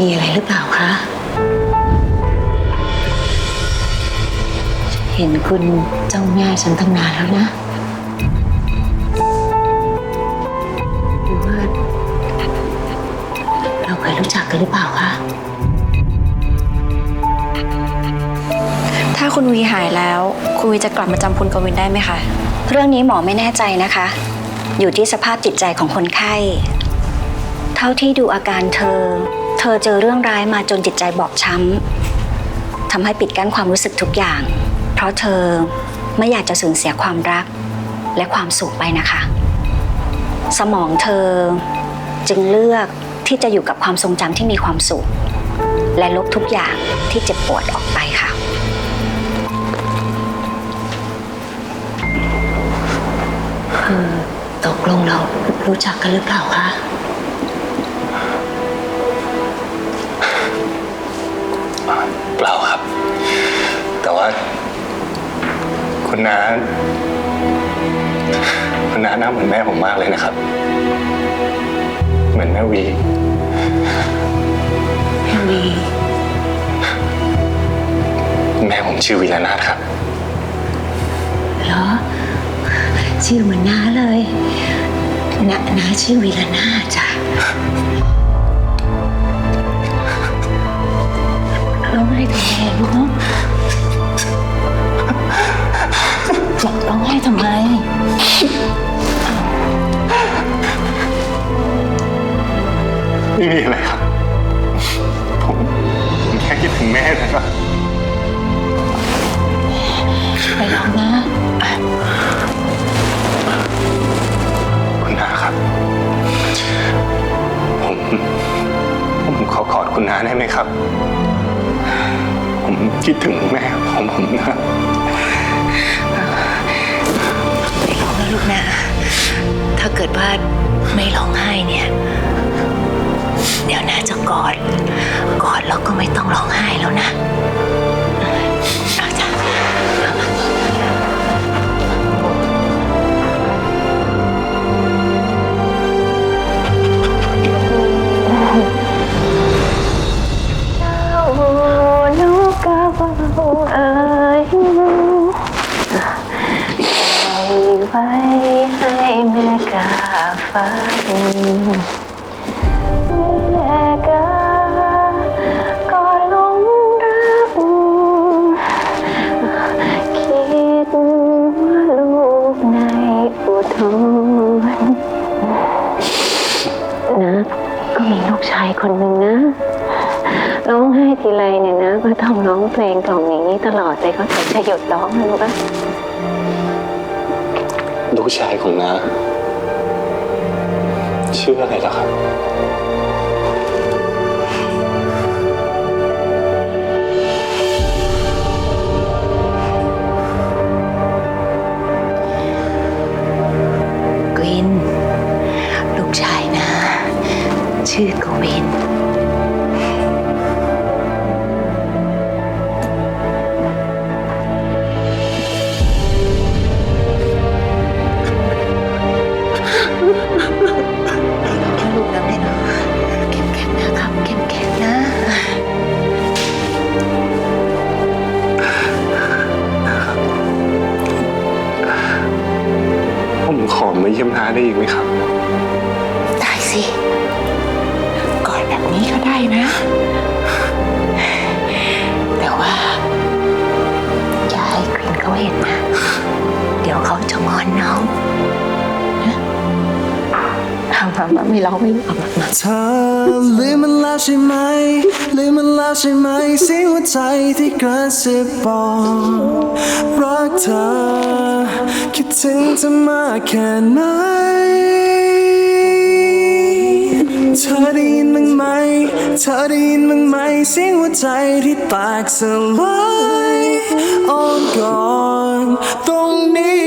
มีอะไรหรือเปล่าคะ เห็นคุณเจ้าแม่ฉันตั้งนานแล้วนะหรือว่าเราเคยรู้จักกันหรือเปล่าคะ ถ้าคุณวีหายแล้ว คุณวีจะกลับมาจำคุณกวินได้ไหมคะ เรื่องนี้หมอไม่แน่ใจนะคะ อยู่ที่สภาพจิตใจของคนไข้ เท่าที่ดูอาการเธอ เธอเจอเรื่องร้ายมาจนจิตใจบอบช้ำทำให้ปิดกั้นความรู้สึกทุกอย่าง เพราะเธอไม่อยากจะสูญเสียความรักและความสุขไปนะคะ สมองเธอจึงเลือกที่จะอยู่กับความทรงจำที่มีความสุข และลบทุกอย่างที่เจ็บปวดออกไปค่ะคือตกลงเรารู้จักกันหรือเปล่าคะ คุณน้าคุณน้าหน้าเหมือนแม่ผมมากเลยนะครับ เหมือนแม่วีแม่วีแม่ผมชื่อวีรนาถครับเหรอชื่อเหมือนน้าเลยน้าน้าชื่อวีรนาถจ้ะ จะร้องไห้ทำไม ไม่มีอะไรครับ ผมผมแค่คิดถึงแม่นะครับ ไปร้องนะ คุณน้าครับ ผมผมขอกอดคุณน้าได้ไหมครับ ผมคิดถึงแม่ของผมนะ นะลูกนะ ถ้าเกิดว่าไม่ร้องไห้เนี่ย เดี๋ยวน้าจะกอด กอดแล้วก็ไม่ต้องร้องไห้แล้วนะาฟังแม่กาก็หลงรัก คิดว่าลูกในอุทนนะก็มีลูกชายคนหนึ่งนะ ร้องไห้ทีไรเนี่ยนะ ก็ต้องร้องเพลงกล่อมอย่างนี้ตลอดเลยเขาถึงจะหยุดร้องนะรู้ปะลูกชายของน้า ชื่ออะไรล่ะครับ กวิน ลูกชายนะ ชื่อกวิน มขอมาเยี่ยมน้าได้อีกไหมครับ ได้สิ กอดแบบนี้ก็ได้นะ เอามามามีร้องไม่เธอลืมมันแล้วใช่ไหมลืมมันแล้วใช่ไหมเสียงหัวใจที่กระซิบบอกรักเธอคิดถึงเธอมากแค่ไหนเธอได้ยินมั้างไหมเธอได้ยินมั้างไหมเสียงหัวใจที่แตกสลายอ้อนก่อนตรงนี้